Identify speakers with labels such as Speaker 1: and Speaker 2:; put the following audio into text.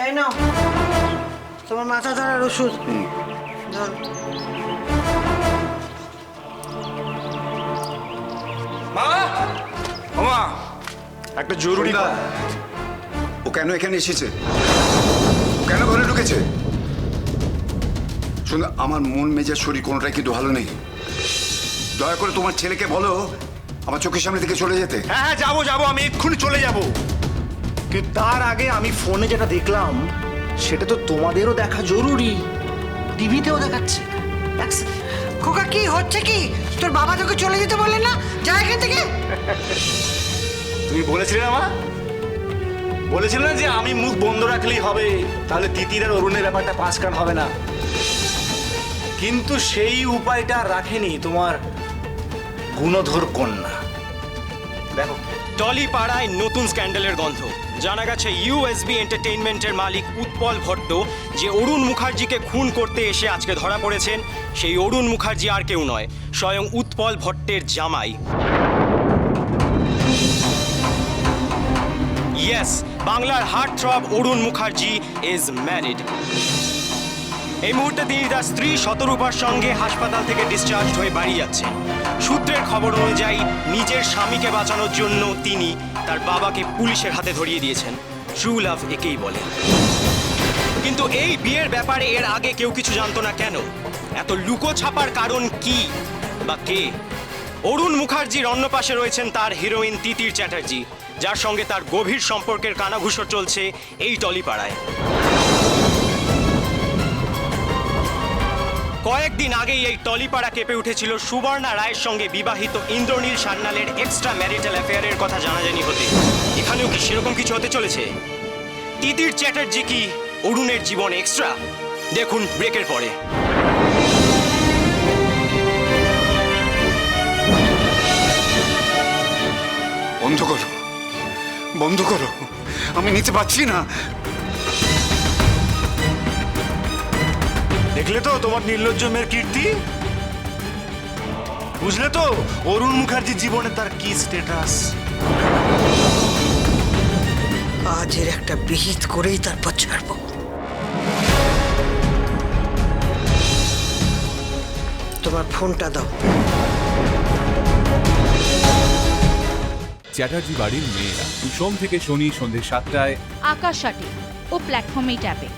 Speaker 1: এই নাও। তোমার মাথা ধরার ওষুধ। ধর।
Speaker 2: মা? ওমা একটা জরুরি
Speaker 3: সন্ধ্যা, ও কেন এখানে এসেছে? ও কেন ঘরে ঢুকেছে? শুনে আমার মন মেজাজ শরীর কোনোটাই কিন্তু ভালো নেই। দয়া করে তোমার ছেলেকে বলো আমার চোখের সামনে থেকে চলে যেতে।
Speaker 2: হ্যাঁ হ্যাঁ যাব যাব আমি এক্ষুনি চলে যাব। কিন্তু তার আগে আমি ফোনে যেটা দেখলাম, সেটা তো তোমাদেরও দেখা জরুরি। টিভিতেও দেখাচ্ছে।
Speaker 1: খোকা, কি হচ্ছে কি? তোর বাবা তোকে চলে যেতে বললেন না? যা এখান থেকে।
Speaker 2: তুমি বলেছিলে না মা? বলেছিলে না যে আমি মুখ বন্ধ রাখলেই হবে, তাহলে তিতির আর অরুণের ব্যাপারটা পাঁচ কান হবে না। কিন্তু সেই উপায়টা রাখেনি তোমার গুণধর কন্যা। দেখো
Speaker 4: টলি পাড়ায় নতুন স্ক্যান্ডালের গন্ধ। জানা গেছে ইউএসবি এন্টারটেইনমেন্টের মালিক উৎপল ভট্ট যে অরুণ মুখার্জিকে খুন করতে এসে আজকে ধরা পড়েছেন, সেই অরুণ মুখার্জি আর কেউ নয়, স্বয়ং উৎপল ভট্টের জামাই। ইয়েস বাংলার heart throb Arun Mukherjee is married এই মুহূর্তে তিনি তার স্ত্রী শতরূপার সঙ্গে হাসপাতাল থেকে ডিসচার্জ হয়ে বাড়ি যাচ্ছে। সূত্রের খবর অনুযায়ী নিজের স্বামীকে বাঁচানোর জন্য তিনি তার বাবাকে পুলিশের হাতে ধরিয়ে দিয়েছেন। ট্রু লাভ একেই বলে। কিন্তু এই বিয়ের ব্যাপারে এর আগে কেউ কিছু জানতো না কেন? এত লুকো ছাপার কারণ কি বা কে? অরুণ মুখার্জির অন্য পাশে রয়েছেন তার হিরোইন তিতির চ্যাটার্জি, যার সঙ্গে তার গভীর সম্পর্কের কানাঘুষো চলছে এই টলিপাড়ায়। কয়েকদিন আগেই এই টলিপাড়া কেঁপে উঠেছিল সুবর্ণা রায়ের সঙ্গে বিবাহিত ইন্দ্রনীল সান্যালের এক্সট্রা ম্যারিটাল অ্যাফেয়ারের কথা জানাজানি হতে। এখানেও কি সেরকম কিছু হতে চলেছে? তিতির চ্যাটার্জি কি অরুণের জীবন এক্সট্রা দেখুন ব্রেকের পরে।
Speaker 3: বন্ধ করো। বন্ধ করো। আমি নিতে পারছি না।
Speaker 2: দেখলে তো তোমার নির্লজ্জ মেয়ের কীর্তি? বুঝলে তো? অরুণ মুখার্জির জীবনে তার কি স্ট্যাটাস
Speaker 1: আজের একটা বিহিত করেই তারপর ছাড়বো। তোমার ফোনটা দাও।
Speaker 5: চ্যাটার্জি বাড়ির মেয়েরা। সোম থেকে শনি সন্ধ্যে সাতটায়
Speaker 6: আকাশ সাটি ও প্ল্যাটফর্মেই ট্যাপে